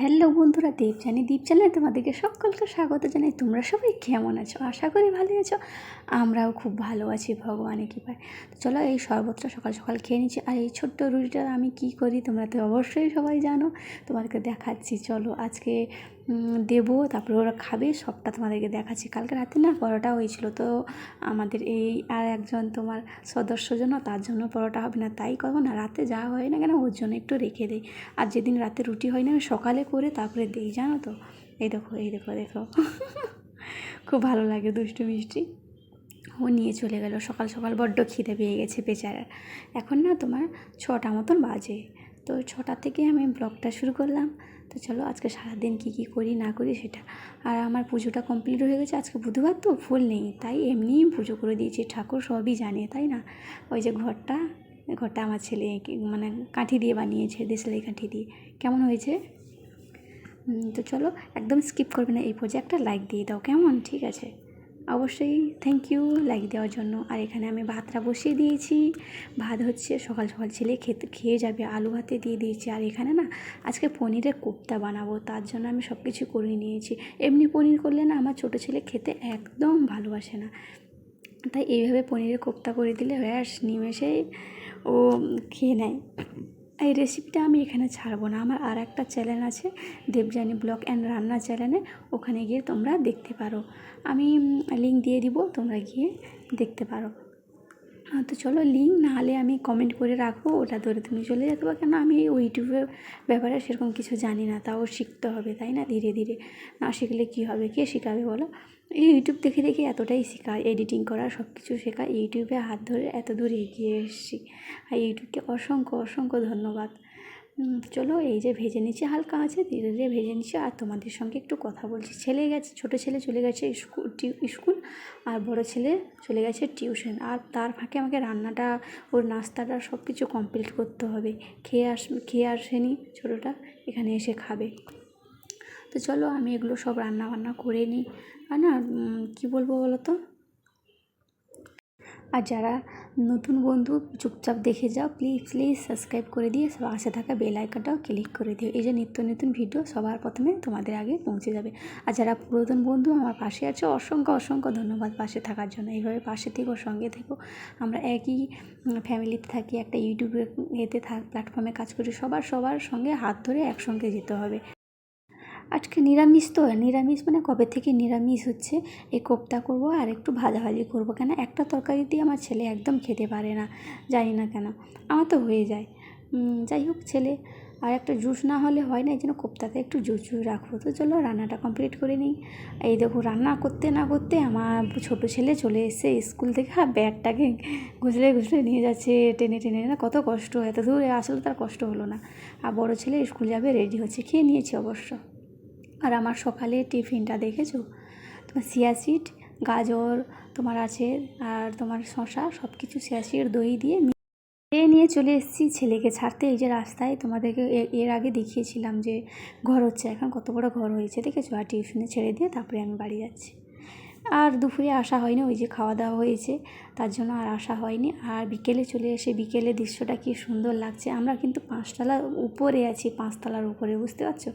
Hello বন্ধুরা দেবজানি দীপ চ্যানেলে তোমাদেরকে সকলকে স্বাগত জানাই। তোমরা সবাই কেমন আছো? আশা করি ভালো আছো। আমরাও খুব ভালো আছি, ভগবানের কৃপায়। তো চলো এই শরবতটা সকাল সকাল খেয়ে নিচ্ছি। আর এই ছোট্ট রুটিটা আমি কি করি তোমরা তো অবশ্যই সবাই জানো। তোমাদেরকে দেখাচ্ছি। চলো আজকে দেবো, তারপরে ওরা খাবে, সবটা তোমাদেরকে দেখাচ্ছি। কালকে রাতে না পরোটা হয়েছিল, তো আমাদের এই আর একজন তোমার সদস্য জন্য, তার জন্য পরোটা হবে না। তাই করব না, রাতে যা হয় না কেন, ওর জন্য একটু রেখে দিই। আর যেদিন রাতে রুটি হয় না, আমি সকালে করে তারপরে দিই, জানো তো? এই দেখো এই দেখো দেখো। খুব ভালো লাগে, দুষ্টু মিষ্টি। ও নিয়ে চলে গেল, সকাল সকাল বড্ড খিদে পেয়ে গেছে বেচারার এখন না তোমার ছটা মতন বাজে। তো ছটা থেকে আমি ব্লগটা শুরু করলাম। তো চলো আজকে সারাদিন কী কী করি, না করি সেটা। আর আমার পুজোটা কমপ্লিট হয়ে গেছে। আজকে বুধবার তো ফুল নেই, তাই এমনিই পুজো করে দিয়েছি। ঠাকুর সবই জানে, তাই না? ওই যে ঘরটা ঘরটা আমার ছেলে মানে কাঠি দিয়ে বানিয়েছে, দেশলাই কাঠি দিয়ে। কেমন হয়েছে? তো চলো একদম স্কিপ করবে না, এই পর্যায়ে একটা লাইক দিয়ে দাও, কেমন? ঠিক আছে। অবশ্যই থ্যাংক ইউ লাইক দেওয়ার জন্য। আর এখানে আমি ভাতটা বসিয়ে দিয়েছি। ভাত হচ্ছে সকাল সকাল ছেলে খেতে, খেয়ে যাবে, আলু ভাতে দিয়ে দিয়েছি। আর এখানে না, আজকে পনিরের কোপ্তা বানাবো। তার জন্য আমি সব কিছু করে নিয়েছি। এমনি পনির করলে না, আমার ছোটো ছেলে খেতে একদম ভালোবাসে না। তাই এইভাবে পনিরের কোপ্তা করে দিলে ব্যাস নিমেষেই ও খেয়ে নেয়। এই রেসিপিটা আমি এখানে ছাড়বো না। আমার আর একটা চ্যানেল আছে দেবযানী ব্লগ অ্যান্ড রান্না চ্যানেলে ওখানে গিয়ে তোমরা দেখতে পারো। আমি লিঙ্ক দিয়ে দিব, তোমরা গিয়ে দেখতে পারো। তো চলো লিঙ্ক নাহলে আমি কমেন্ট করে রাখব, ওটা ধরে তুমি চলে যেতে পারো। কেন আমি ওই ইউটিউবের ব্যাপারে সেরকম কিছু জানি না, তাও শিখতে হবে, তাই না? ধীরে ধীরে। না শিখলে কী হবে? কে শেখাবে বলো? এই ইউটিউব দেখে দেখে এতটাই শেখা এডিটিং করা সব কিছু শেখা ইউটিউবে হাত ধরে এত দূর এগিয়ে এসেছি। আর ইউটিউবকে অসংখ্য অসংখ্য ধন্যবাদ। চলো এই যে ভেজে নিচ্ছি, হালকা আছে, ধীরে ধীরে ভেজে নিচ্ছি। আর তোমাদের সঙ্গে একটু কথা বলছি। ছেলে গেছে, ছোটো ছেলে চলে গেছে স্কুল স্কুল, আর বড় ছেলে চলে গেছে টিউশন। আর তার ফাঁকে আমাকে রান্নাটা, ওর নাস্তাটা সব কিছু কমপ্লিট করতে হবে। খেয়ে আস, খেয়ে আসেনি ছোটোটা, এখানে এসে খাবে। তো চলো আমি এগুলো সব রান্না বান্না করে নিই। আর না কী বলব বলো তো? আর যারা নতুন বন্ধু, চুপচাপ দেখে যাও। প্লিজ প্লিজ সাবস্ক্রাইব করে দিয়ে পাশে থাকা বেল আইকনটাও ক্লিক করে দিও। এই যে নিত্য নতুন ভিডিও সবার প্রথমে তোমাদের আগে পৌঁছে যাবে। আর যারা পুরাতন বন্ধু, আমার পাশে আছে, অসংখ্য অসংখ্য ধন্যবাদ পাশে থাকার জন্য। এইভাবে পাশে থেকো, সঙ্গে থেকো। আমরা একই ফ্যামিলিতে থাকি, একটা ইউটিউবের এতে থাক প্ল্যাটফর্মে কাজ করি। সবার সবার সঙ্গে হাত ধরে একসঙ্গে যেতে হবে। আজকে নিরামিষ তো, নিরামিষ মানে কবে থেকে নিরামিষ হচ্ছে? এই কোপ্তা করব আর একটু ভাজাভাজি করব। কেন একটা তরকারি দিয়ে আমার ছেলে একদম খেতে পারে না, জানি না কেন। আমার তো হয়ে যায়। যাই হোক ছেলে, আর একটা জুস না হলে হয় না, এই জন্য কোপ্তাতে একটু জুস জুস রাখব। তো চলো রান্নাটা কমপ্লিট করে নিই। এই দেখো রান্না করতে না করতে আমার ছোটো ছেলে চলে এসে স্কুল থেকে ব্যাগটাকে ঘুষলে ঘুষলে নিয়ে যাচ্ছে টেনে টেনে। না, কত কষ্ট, এত দূরে আসলে তার কষ্ট হলো না। আর বড় ছেলে স্কুল যাবে, রেডি হচ্ছে, খেয়ে নিয়েছি অবশ্য। আর আমার সকালে টিফিনটা দেখেছ? তোমার সিড, গাজর, তোমার আছে আর তোমার শশা সব কিছু সিড, দই দিয়ে খেয়ে নিয়ে চলে এসেছি ছেলেকে ছাড়তে। এই যে রাস্তায় তোমাদেরকে এ- এর আগে দেখিয়েছিলাম যে ঘর হচ্ছে। এখন কত বড় ঘর হয়েছে, দেখেছ? আর টিউশনে ছেড়ে দিয়ে তারপরে আমি বাড়ি যাচ্ছি। আর দুপুরে আসা হয়নি, ওই যে খাওয়া দাওয়া হয়েছে, তার জন্য আর আসা হয়নি। আর বিকেলে চলে এসে, বিকেলে দৃশ্যটা কি সুন্দর লাগছে। আমরা কিন্তু পাঁচতলার উপরে আছি, পাঁচতলার উপরে, বুঝতে পারছ?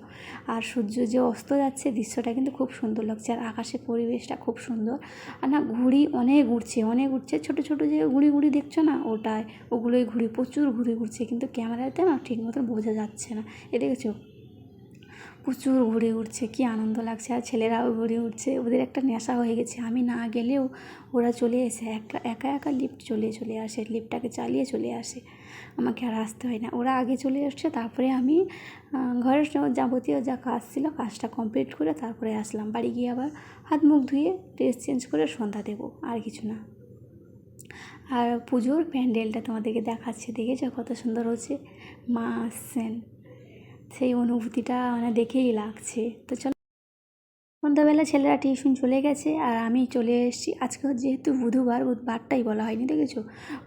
আর সূর্য যে অস্ত যাচ্ছে, দৃশ্যটা কিন্তু খুব সুন্দর লাগছে। আর আকাশের পরিবেশটা খুব সুন্দর। আর না, ঘুড়ি অনেক উড়ছে অনেক উড়ছে। ছোট ছোট যে ঘুড়ি ঘুড়ি দেখছ না, ওটায়, ওগুলোই ঘুড়ি, প্রচুর ঘুড়ি ঘুরছে কিন্তু ক্যামেরাতে না ঠিক মতন বোঝা যাচ্ছে না। এ দেখেছ? প্রচুর ঘুরে উঠছে, কি আনন্দ লাগছে। আর ছেলেরাও ঘুরে উঠছে, ওদের একটা নেশা হয়ে গেছে। আমি না গেলেও ওরা চলে এসে একা একা একা লিফট চলে চলে আসে লিফটটাকে চালিয়ে চলে আসে। আমাকে আর আসতে হয় না। ওরা আগে চলে আসছে, তারপরে আমি ঘরের যাবতীয় যা কাজ ছিল, কাজটা কমপ্লিট করে তারপরে আসলাম। বাড়ি গিয়ে আবার হাত মুখ ধুয়ে ড্রেস চেঞ্জ করে সন্ধ্যা দেবো, আর কিছু না। আর পুজোর প্যান্ডেলটা তোমাদেরকে দেখাচ্ছে, দেখেছ কত সুন্দর হচ্ছে? মা আসছেন। সেই অনুভূতিটা মানে দেখেই লাগছে। তো চলো সন্ধ্যাবেলা ছেলেরা টিউশন চলে গেছে আর আমি চলে এসেছি। আজকে যেহেতু বুধবার, বুধবারটাই বলা হয়নি, দেখেছ?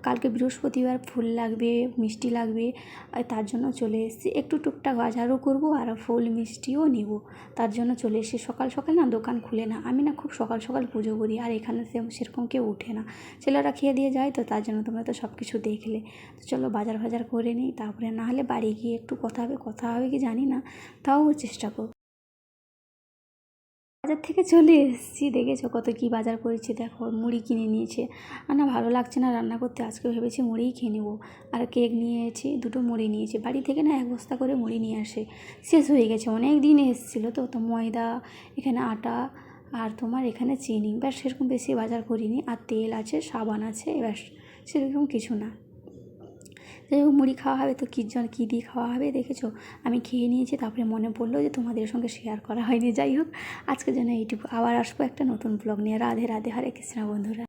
কালকে বৃহস্পতিবার ফুল লাগবে, মিষ্টি লাগবে, আর তার জন্য চলে এসেছি। একটু টুকটাক বাজারও করব আর ফুল মিষ্টিও নিব। তার জন্য চলে এসেছি। সকাল সকাল না দোকান খুলে না। আমি না খুব সকাল সকাল পুজো করি আর এখানে সেরকম কেউ ওঠে না। ছেলেরা খেয়ে দিয়ে যায় তো তার জন্য তোমরা তো সব কিছু দেখলে। তো চলো বাজার ফাজার করে নিই, তারপরে না হলে বাড়ি গিয়ে একটু কথা হবে কথা হবে কি জানি না, তাও চেষ্টা করব। বাজার থেকে চলে এসেছি, দেখেছ কত কী বাজার করেছি, দেখো মুড়ি কিনে নিয়েছে। আর না ভালো লাগছে না রান্না করতে, আজকে ভেবেছি মুড়িই খেয়ে নেব। আর কেক নিয়েছি, দুটো মুড়ি নিয়েছি, বাড়ি থেকে না এক বস্তা করে মুড়ি নিয়ে আসে। শেষ হয়ে গেছে, অনেক দিন এসেছিল তো তো ময়দা, এখানে আটা আর তোমার এখানে চিনি। ব্যাস, সেরকম বেশি বাজার করিনি, আর তেল আছে, সাবান আছে, ব্যাস, সেরকম কিছু না। যাই হোক মুড়ি খাওয়া হবে তো কী জল কী দিয়ে খাওয়া হবে দেখেছ? আমি খেয়ে নিয়েছি, তারপরে মনে পড়ল যে তোমাদের সঙ্গে শেয়ার করা হয়নি। যাই হোক আজকে যেন এইটুকু। আবার আসব একটা নতুন ব্লগ নিয়ে। রাধে রাধে, হরে কৃষ্ণা বন্ধুরা।